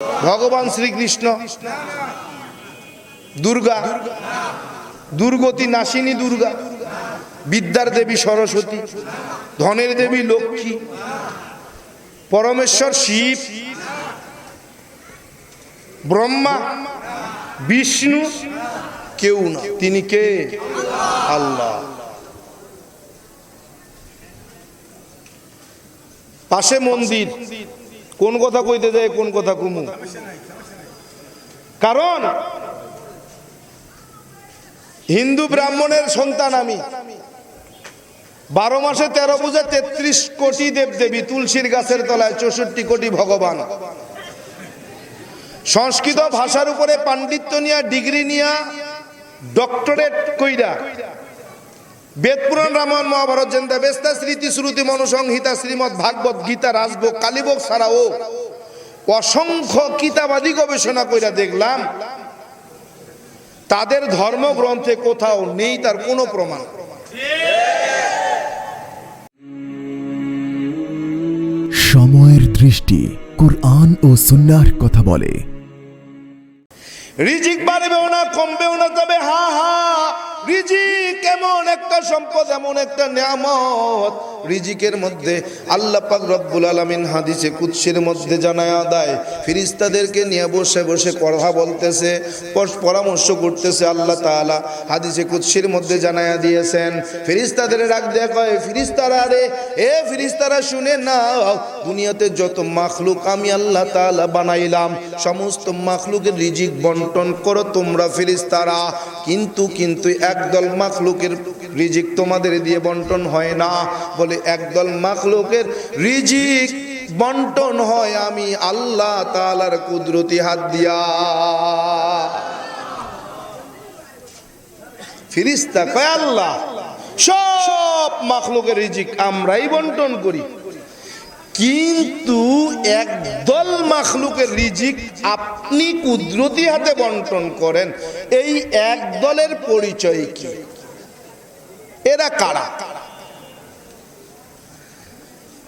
ভগবান শ্রীকৃষ্ণ, দুর্গা, দুর্গতি নাসিনী দুর্গা, বিদ্যার দেবী সরস্বতী, ধনের দেবী লক্ষ্মী, পরমেশ্বর শিব, ব্রহ্মা, বিষ্ণু, কেউ না। তিনি কে? আল্লাহ। পাশে মন্দির। কোন কথা কইতে যায়, কোন কথা কুমু? কারণ হিন্দু ব্রাহ্মণের সন্তান আমি। বারো মাসে তেরো পূজা তেত্রিশ কোটি দেব দেবী তুলসীর গাছের তলায় চৌষট্টি কোটি ভগবান। সংস্কৃত ভাষার উপরে পাণ্ডিত্য নিয়া, ডিগ্রি নিয়া ডক্টরেট কইরা বেদ পুরাণ রামায়ণ মহাভারত জেন্দা বেস্তা স্মৃতি শ্রুতি মনুসংহিতা শ্রীমদ ভাগবত গীতা রাজভোগ কালীভোগ ছাড়াও অসংখ্য কিতাবাদি গবেষণা কইরা দেখলাম। তাদের ধর্মগ্রন্থে কোথাও নেই তার কোনো প্রমাণ। সময়ের দৃষ্টি কোরআন ও সুন্নাহর কথা বলে। রিজিক বাড়বেও না কমবেও না তবে হা হা রিজিক। এমন একটা সম্পদ এমন একটা নিয়ামত রিজিকের মধ্যে আল্লাহ পাক রব্বুল আলামিন হাদিসে কুৎসির মধ্যে জানায় দেয়, ফিরিস্তাদেরকে নিয়ে বসে বসে কথা বলতেছে পরামর্শ করতেছে আল্লাহ তাআলা। হাদিসে কুৎসির মধ্যে জানায়া দিয়েছেন, ফিরিস্তাদের দেয়া কয় ফিরিস্তারা রে, এ ফিরিস্তারা শুনে নাও, দুনিয়াতে যত মাখলুক আমি আল্লাহ তাআলা বানাইলাম, সমস্ত মাখলুকের রিজিক বন্টন করো তোমরা ফিরিস্তারা। কিন্তু কিন্তু একদল মাখলুকের রিজিক তোমাদের দিয়ে বন্টন হয় না। বলে একদল মাখলুকের রিজিক বন্টন হয় আমি আল্লাহ তাআলার কুদরতি হাত দিয়া। ফিরিস্তা কয়, আল্লাহ, সব মাখলুকের রিজিক আমরাই বন্টন করি। কিন্তু একদল মাখলুকের রিজিক আপনি কুদরতি হাতে বন্টন করেন। এই একদলের পরিচয় কি? এরা কারা?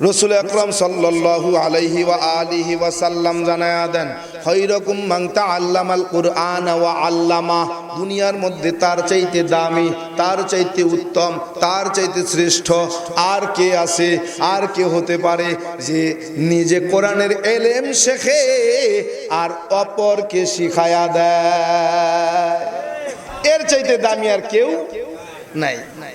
রসুল আকরম সাল্লাল্লাহু আলাইহি ওয়া আলিহি ওয়া সাল্লাম জানায়া দেন, খৈরকুম মান তাআল্লামাল কুরআন ওয়া আল্লামা। দুনিয়ার মধ্যে তার চাইতে দামি, তার চাইতে উত্তম, তার চাইতে শ্রেষ্ঠ আর কে আছে, আর কে হতে পারে যে নিজে কোরআনের এলেম শেখে আর অপরকে শিখায়া দেয়। এর চাইতে দামি আর কেউ নাই। নাই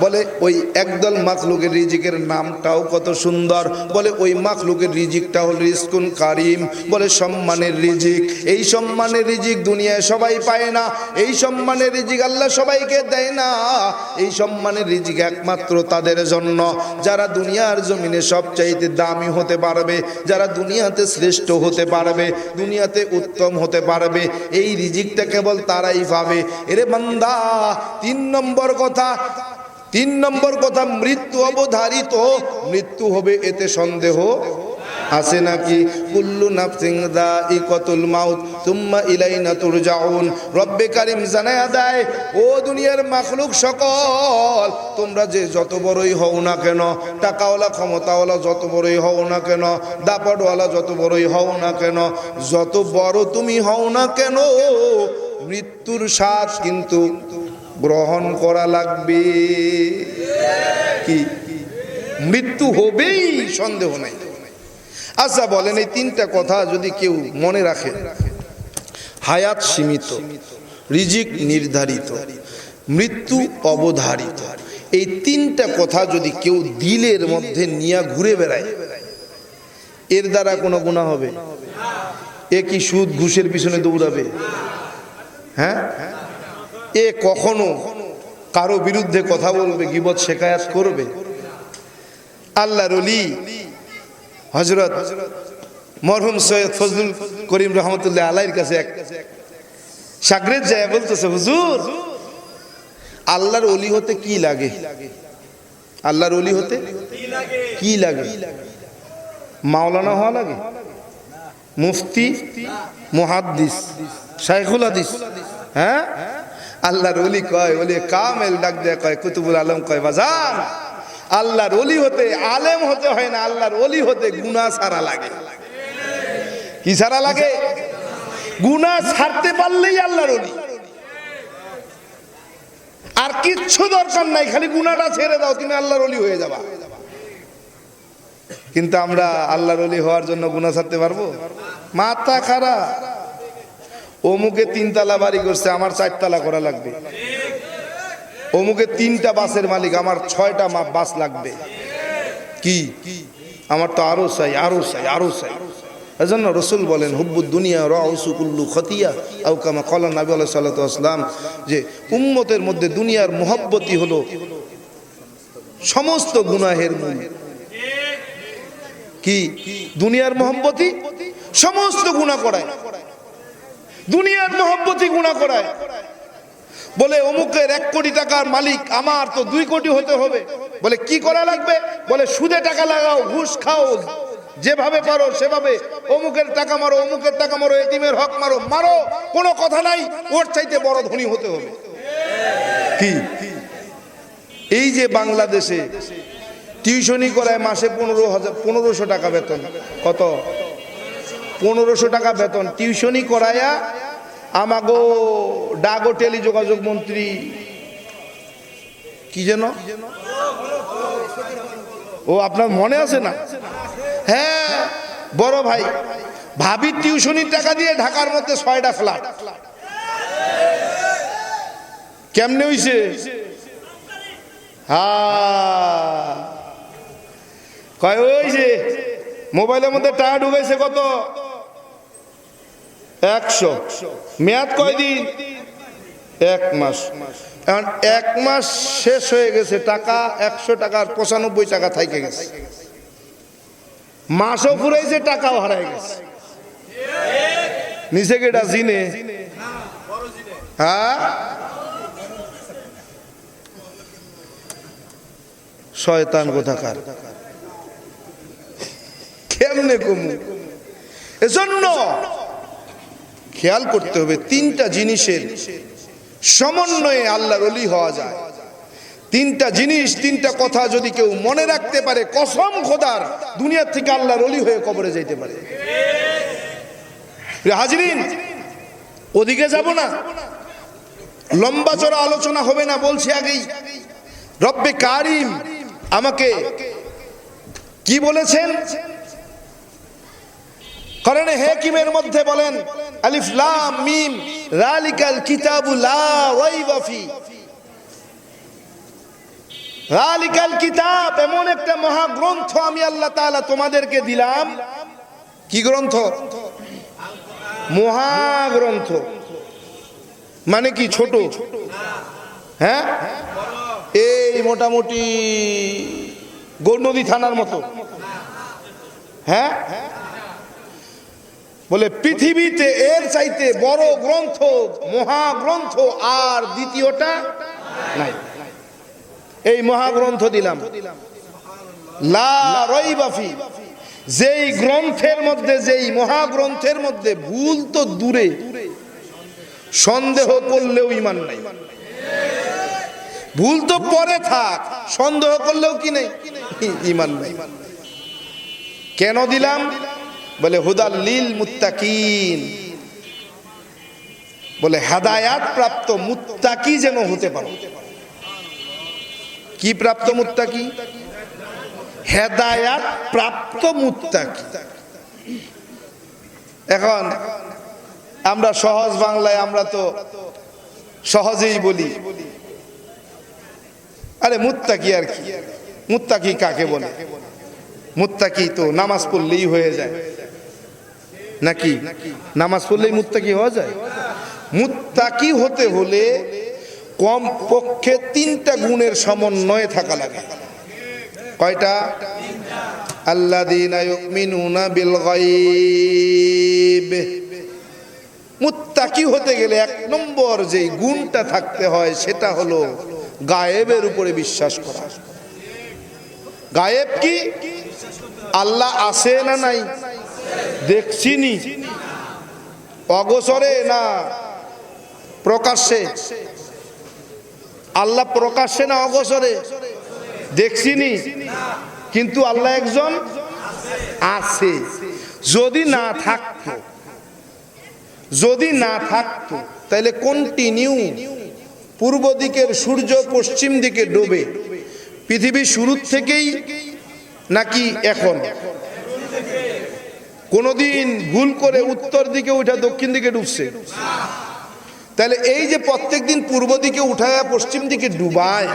বলে, ওই একদল মাখলুকের রিজিকের নামটাও কত সুন্দর। বলে, ওই মাখলুকের রিজিকটা হল রিস্কুন কারিম। বলে, সম্মানের রিজিক। এই সম্মানের রিজিক দুনিয়ায় সবাই পায় না। এই সম্মানের রিজিক আল্লাহ সবাইকে দেয় না। এই সম্মানের রিজিক একমাত্র তাদের জন্য। যারা দুনিয়ার জমিনে সবচাইতে দামি হতে পারবে, যারা দুনিয়াতে শ্রেষ্ঠ হতে পারবে, দুনিয়াতে উত্তম হতে পারবে, এই রিজিকটা কেবল তারাই পাবে। এরে বান্দা, তিন নম্বর কথা তিন নম্বর কথা, মৃত্যু অবধারিত। মৃত্যু হবে এতে সন্দেহ? আছে নাকি? কুল্লু নাফসিং দাইকাতুল মাউত তুম্মা ইলাইনা তুরজাউন। রব্বে কারীম জানায়া দেয়, ও দুনিয়ার মাখলুক সকল, তোমরা যে যত বড়ই হও না কেন, টাকাওয়ালা, ক্ষমতাওয়ালা যত বড়ই হও না কেন, দাপটওয়ালা যত বড়ই হও না কেন, যত বড় তুমি হও না কেন, মৃত্যুর স্বাদ কিন্তু গ্রহণ করা লাগবে। কি? মৃত্যু হবেই, সন্দেহ নাই। আচ্ছা বলেন এই তিনটা কথা যদি কেউ মনে রাখে। হায়াত সীমিত, রিজিক নির্ধারিত, মৃত্যু অবধারিত। এই তিনটা কথা যদি কেউ দিলের মধ্যে নিয়ে ঘুরে বেড়ায়, এর দ্বারা কোনো গুণা হবে? এ কি সুদ ঘুষের পিছনে দৌড়াবে? হ্যাঁ? এ কখনো কারও বিরুদ্ধে কথা বলবে, গিবত শেখায়াত করবে? আল্লাহ রলি হজরত মরহুম সৈয়দ ফজলুল করিম রহমতুল্লাহ আল্লাহর কাছে এক সাগরের যায় বলতেছে, হুজুর, আল্লাহর অলি হতে কি লাগে? আল্লাহর অলি হতে কি লাগে? মাওলানা হওয়া লাগে? মুফতি, মুহাদ্দিস, শাইখুল হাদিস হ্যাঁ? আল্লাহর অলি কয় অলি কামেল ডাক দেয় কয়, কুতুবুল আলম কয়, বাজান, আল্লাহর অলি হতে আলেম হতে হয় না, আল্লাহর অলি হতে গুনাহ সারা লাগে। কি সারা লাগে? গুনাহ ছাড়তে পারলেই আল্লাহর অলি আর কিচ্ছু দরকার নাই, খালি গুনাহটা ছেড়ে দাও, তুমি আল্লাহর অলি হয়ে যাবা। কিন্তু আমরা আল্লাহর অলি হওয়ার জন্য গুনাহ ছাড়তে পারব? মাথা খারাপ। অমুকে তিনতলা বাড়ি করছে, আমার চারতলা করা লাগবে। অমুকে তিনটা বাসের মালিক, আমার ছয়টা বাস লাগবে। কি? আমার তো আরও চাই আরও চাই আরও চাই। এজন্য রসুল বলেন হুব্বু দুনিয়া রসুকুল্লু খতিয়া আউকামা কলা নাবি আল্লাহ সাল্লাম যে উম্মতের মধ্যে দুনিয়ার মোহব্বতই হলো সমস্ত গুনাহের মূল। কি? দুনিয়ার মোহব্বতই সমস্ত গুণা করায়। দুনিয়ার মোহব্বতই গুণা করায়। বলে, অমুকের এক কোটি টাকার মালিক আমার তো দুই কোটি হতে হবে। বলে, কি করা লাগবে? বলে, সুদে টাকা লাগাও, ঘুষ খাও, যেভাবে পারো সেভাবে। অমুকের টাকা মারো, অমুকের টাকা মারো, এতিমের হক মারো মারো, কোনো কথা নাই, ওর চাইতে বড় ধনী হতে হবে। কি? এই যে বাংলাদেশে টিউশনি করায় মাসে পনেরো হাজার, পনেরোশো টাকা বেতন। কত? পনেরোশো টাকা বেতন। টিউশনি করায়া আমাগো ডাগো টেলি যোগাযোগ মন্ত্রী, কি যেন? ও আপনার মনে আছে না? হ্যাঁ বড় ভাই, ভাবির টিউশনির টাকা দিয়ে ঢাকার মধ্যে ছয়টা ফ্ল্যাট। কেমনে হইছে? হ্যাঁ কয়, ওই যে মোবাইলের মধ্যে টাকা ঢুকাইছে কত? একশো। মেয়াদ কয়দিন? এক মাস। এখন এক মাস শেষ হয়ে গেছে, টাকা একশো টাকার পঁচানব্বই টাকা থাইকে গেছে। মাসও ফুরাইছে, টাকাও হারাই গেছে। নিচে কেটা জিনে? হ্যাঁ? শয়তান কোথাকার? কেমনে কমু? এজন্য খেয়াল করতে হবে, তিনটা জিনিসের সমন্বয়ে আল্লাহর অলি হওয়া যায়। তিনটা জিনিস, তিনটা কথা যদি কেউ মনে রাখতে পারে, কসম খোদার দুনিয়ার থেকে আল্লাহর অলি হয়ে কবরে যাইতে পারে। হাজরিন, ওদিকে যাব না। লম্বা চড়া আলোচনা হবে না, বলছি আগেই। রব্বে কারিম আমাকে কি বলেছেন? কারণে হেকিমের মধ্যে বলেন আলিফ লাম মিম, রালিকাল কিতাবু লা রাইবা ফি। রালিকাল কিতাব, এমন একটা মহাগ্রন্থ আমি আল্লাহ তাআলা তোমাদেরকে দিলাম। কি গ্রন্থ? মহাগ্রন্থ। মানে কি ছোট? হ্যাঁ? এই মোটামুটি গৌরনদী থানার মতো। হ্যাঁ? বলে, পৃথিবীতে এর চাইতে বড় গ্রন্থ, মহাগ্রন্থ আর দ্বিতীয়টা নাই। এই মহাগ্রন্থ দিলাম। যেই গ্রন্থের মধ্যে, যেই মহাগ্রন্থের মধ্যে ভুল তো দূরে, সন্দেহ করলেও ইমান নাই। ভুল তো পরে থাক, সন্দেহ করলেও কি নেই? ইমান নাই। কেন দিলাম? বলে, হুদাল লিল মুত্তাকিন। বলে, হেদায়াত প্রাপ্ত মুত্তাকি যেন হতে পারো। কি প্রাপ্ত মুত্তাকি? হেদায়াত প্রাপ্ত মুত্তাকি। এখন আমরা সহজ বাংলায় আমরা তো সহজেই বলি। আরে, মুত্তাকি আর কি? মুত্তাকি কাকে বলে? মুত্তাকি তো নামাজ পড়লেই হয়ে যায়। নাকি? নামাজ পড়লেই মুত্তাকি হওয়া যায়? মুত্তাকি হতে হলে কম পক্ষে তিনটা গুণের সমন্বয়ে থাকা লাগে। কয়টা? আল্লাযীনা ইউমিনুনা বিল মুত্তাকি হতে গেলে এক নম্বর যে গুণটা থাকতে হয়, সেটা হলো গায়েবের উপরে বিশ্বাস করা। গায়েব কি? আল্লাহ আছে না নাই? দেখছিনি? অগসরে না প্রকাশ্যে? আল্লাহ প্রকাশ্যে না অগসরে দেখছিনি? কিন্তু আল্লাহ একজন আছে। যদি না থাকতো, যদি না থাকতো তাহলে কন্টিনিউ পূর্ব দিকের সূর্য পশ্চিম দিকে ডোবে। পৃথিবী শুরুর থেকেই নাকি এখন? কোনোদিন ভুল করে উত্তর দিকে উঠা দক্ষিণ দিকে ডুবছে। তাহলে এই যে প্রত্যেক দিন পূর্ব দিকে উঠায় পশ্চিম দিকে ডুবায়,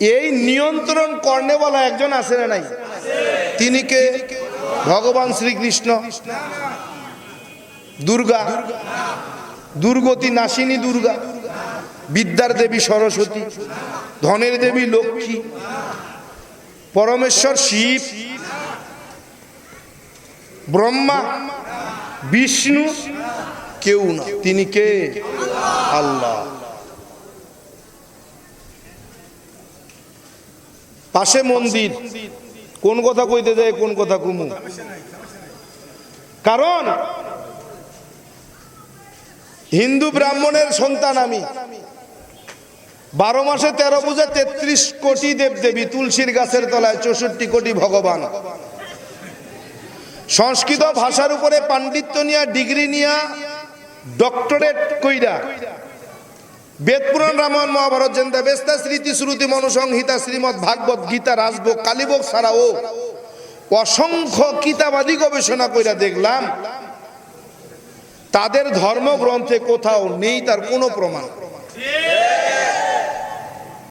এই নিয়ন্ত্রণ কর্নেওয়ালা একজন আছে না নাই? তিনি কে? ভগবান শ্রীকৃষ্ণ। দুর্গা। দুর্গতি নাসিনী দুর্গা। বিদ্যার দেবী সরস্বতী। ধনের দেবী লক্ষ্মী। পরমেশ্বর শিব। ব্রহ্মা, বিষ্ণু কেউ না। তিনি কে? আল্লাহ। পাশে মন্দির। কোন কথা কইতে যায়, কোন কথা কুমু। কারণ, হিন্দু ব্রাহ্মণের সন্তান আমি। বারো মাসে তেরো পূজা তেত্রিশ কোটি দেব দেবী তুলসীর গাছের তলায় চৌষট্টি কোটি ভগবান। সংস্কৃত ভাষার উপরে পাণ্ডিত্য নিয়া, ডিগ্রি নিয়া, ডক্টরেট কইরা বেদ পুরাণ রামায়ণ মহাভারত জেন্দা বেস্তা স্মৃতি শ্রুতি মনুসংহিতা, শ্রীমদ ভাগবত গীতা রাজভোগ কালীভোগ ছাড়াও অসংখ্য কিতাবাদি গবেষণা কইরা দেখলাম। তাদের ধর্মগ্রন্থে কোথাও নেই, তার কোনো প্রমাণ।